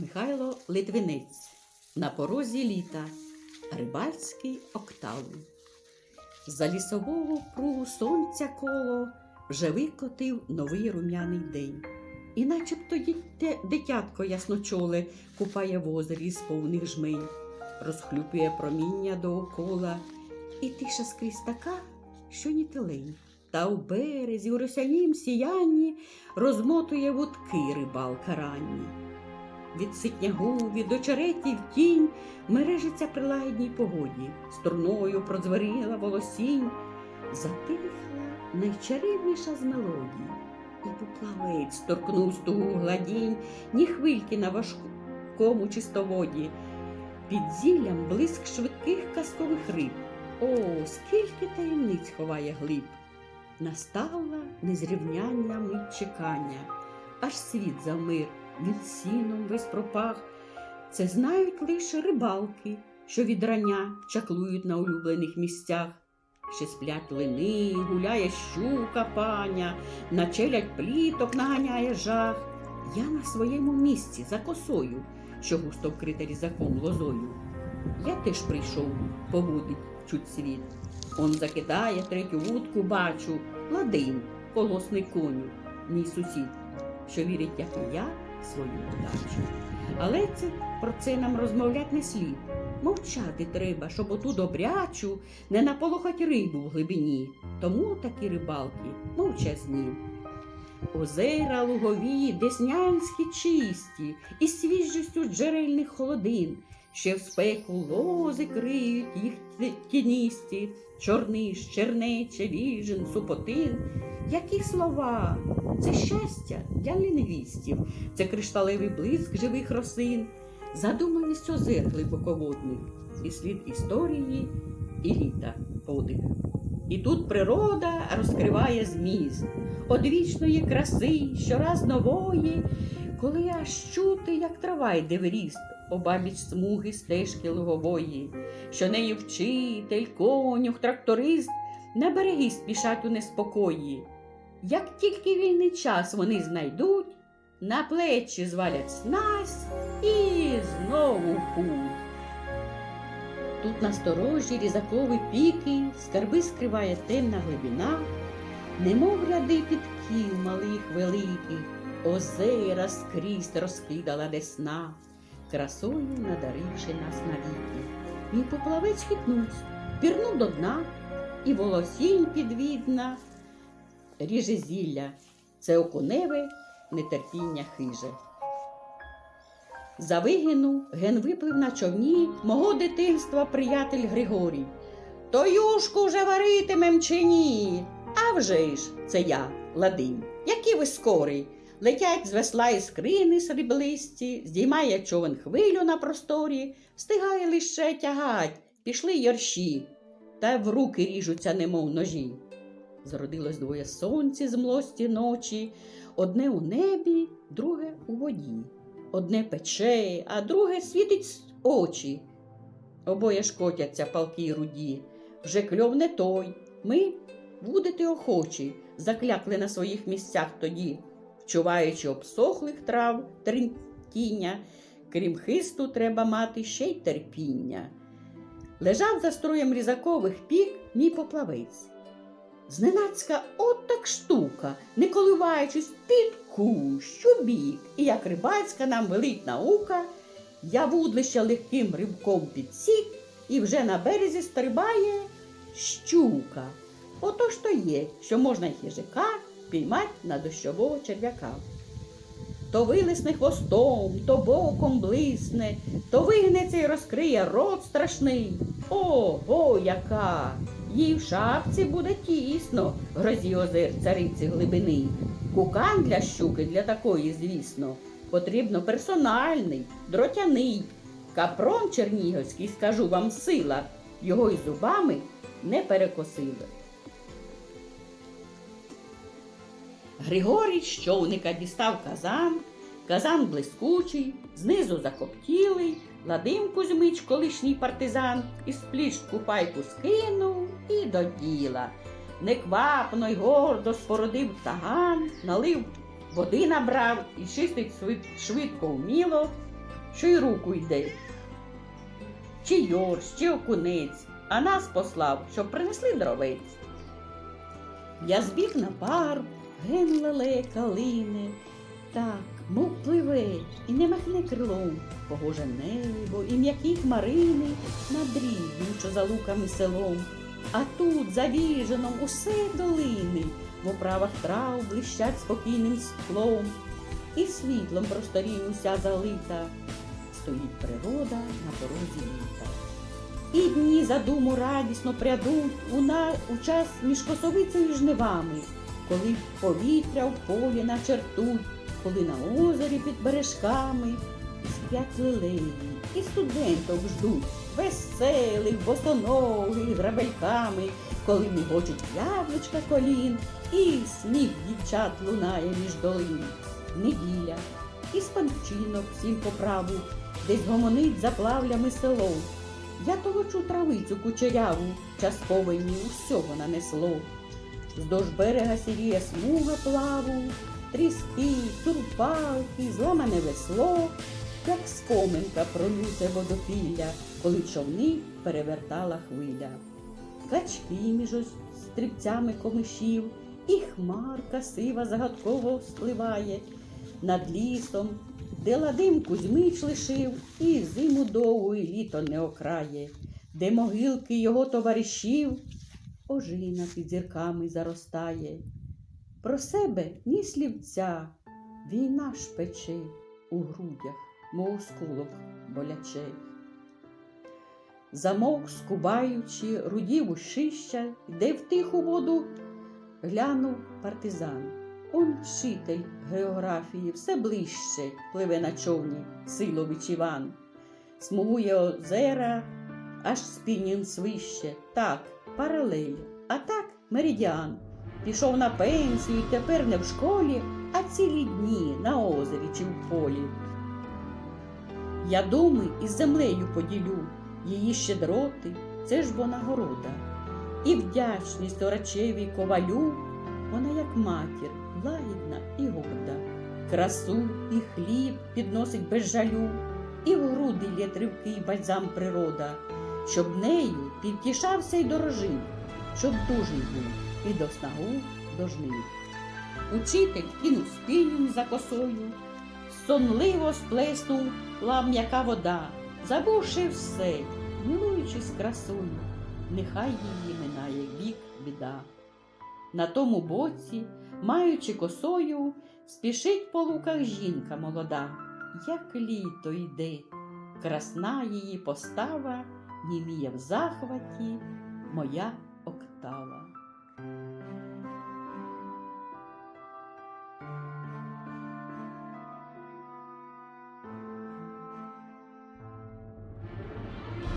Михайло Литвинець на порозі літа рибальський октаву. За лісового пругу сонця коло вже викотив новий рум'яний день. І начебто дитятко ясночоле купає в озері з повних жмень, розхлюпує проміння доокола, і тиша скрізь така, що ні телень. Та у березі, у росянім сіянні розмотує вудки рибалка ранні. Від ситнягу, від очеретів тінь мережиться при лагідній погоді, струною продзварила волосінь, затихла найчарівніша з мелодій, і поплавець торкнув тугу гладінь, ні хвильки на важкому чистоводі, під зіллям блиск швидких казкових риб. О, скільки таємниць ховає глиб! Настала незрівняння мить чекання, аж світ завмир, від сіном весь пропах. Це знають лише рибалки, що від рання чаклують на улюблених місцях. Ще сплять лини, гуляє щука паня, начелять пліток наганяє жах. Я на своєму місці за косою, що густо вкрита різаком лозою. Я теж прийшов, побудить чуть світ. Он закидає третю вудку, бачу, ладин, колосний коню, мій сусід, що вірить, як і я, свою удачу. Але це, про це нам розмовлять не слід. Мовчати треба, щоб оту добрячу не наполохать рибу в глибині. Тому такі рибалки мовчазні. Озера лугові, деснянські чисті, і свіжістю джерельних холодин, ще в спеку лози криють їх тіністі, чорниш, чернече, віжен, супотин. Які слова? Це щастя для лінгвістів, це кришталевий блиск живих росин, задуманість озер глибоководних, і слід історії, і літа подих. І тут природа розкриває зміст одвічної краси, щораз нової, коли аж чути, як трава йде в ріст, обабіч смуги стежки лугової, що нею вчитель, конюх, тракторист на береги спішать у неспокої. Як тільки вільний час вони знайдуть, на плечі звалять снасть і знову путь. Тут насторожі різакові піки, скарби скриває темна глибина, немов ряди підків малих великих, озера скрізь розкидала десна, красою надаривши нас навіки. Мій поплавець хитнувся, пірнув до дна, і волосінь підвідна, ріже зілля, це окуневе нетерпіння хиже. За вигину ген виплив на човні мого дитинства приятель Григорій. То юшку вже варитимем чи ні? А вже ж, це я, ладин. Який ви скорий? Летять з весла іскрини сріблисті, здіймає човен хвилю на просторі, встигає лише тягать, пішли ярші, та в руки ріжуться, немов ножі. Зродилось двоє сонці з млості ночі, одне у небі, друге у воді. Одне пече, а друге світить очі. Обоє ж котяться палки й руді. Вже кльов не той. Ми будете охочі, заклякли на своїх місцях тоді, вчуваючи обсохлих трав тремтіння. Крім хисту, треба мати ще й терпіння. Лежав за строєм різакових пік мій поплавець. Зненацька от так штука, не коливаючись під кущ, у бік, і як рибацька нам велить наука, я вудлище легким рибком підсік, і вже на березі стрибає щука. Ото ж то є, що можна й хижака піймать на дощового черв'яка. То вилисне хвостом, то боком блисне, то вигнеться й розкриє рот страшний. Ого, яка! Їй в шапці буде тісно, грозі озер цариці глибини. Кукан для щуки для такої, звісно, потрібно персональний, дротяний. Капрон чернігівський, скажу вам, сила, його й зубами не перекосили. Григорій з човника дістав казан, казан блискучий, знизу закоптілий, Ладим Кузьмич, колишній партизан, із пліч купайку скинув і до діла. Неквапно й гордо спородив таган, налив води набрав і чистить швидко вміло, що й руку йде. Чи йорш, чи окунець, а нас послав, щоб принесли дровець. Я збіг на пар, ген леле калине, так, мов пливе, і не махне крилом, погоже небо і м'які хмарини над рівнем, що за луками селом. А тут, за віженом, усе долини, в оправах трав блищать спокійним склом, і світлом просторінь уся залита, стоїть природа на порозі літа. І дні задуму радісно прядуть у, на, у час між косовицею і жнивами, коли повітря в полі начертуть, коли на озері під бережками сплять лилеї, і студенток ждуть веселих, босоногих, грабельками, коли мігочуть яблучка колін, і сміх дівчат лунає між долин. Неділя, і спанчинок всім по праву, десь гомонить за плавлями село. Я толочу травицю кучеряву, час повені усього нанесло. Вздовж берега сіріє смуга плаву, тріски, турпалки, зламане весло, як споминка про люте водопілля, коли човни перевертала хвиля. Качки між стрибцями комишів, і хмарка сива загадково спливає над лісом, де ладим Кузьмич лишив, і зиму довгу, і літо не окрає, де могилки його товаришів, ожина під зірками заростає. Про себе ні слівця, війна ж пече у грудях, мов скулок боляче. Замовк, скубаючи, рудів ущища, де в тиху воду глянув партизан. Он вчитель географії все ближче пливе на човні Силович Іван. Смугує озера, аж спінін свище. Так, паралель, а так меридіан. Пішов на пенсію, тепер не в школі, а цілі дні на озері чи в полі. Я думи із землею поділю, її щедроти, це ж бо нагорода. І вдячність орачеві ковалю, вона як матір, лагідна і горда. Красу і хліб підносить без жалю, і в груди лє тривкий бальзам природа, щоб нею підтішався й дорожив, щоб дужий був і до снагу до жнив. Учитель кинув спіню за косою, сонливо сплеснув м'яка вода, забувши все, милуючись красою, нехай її минає вік біда. На тому боці, маючи косою, спішить по луках жінка молода, як літо йде, красна її постава, німіє в захваті моя октава.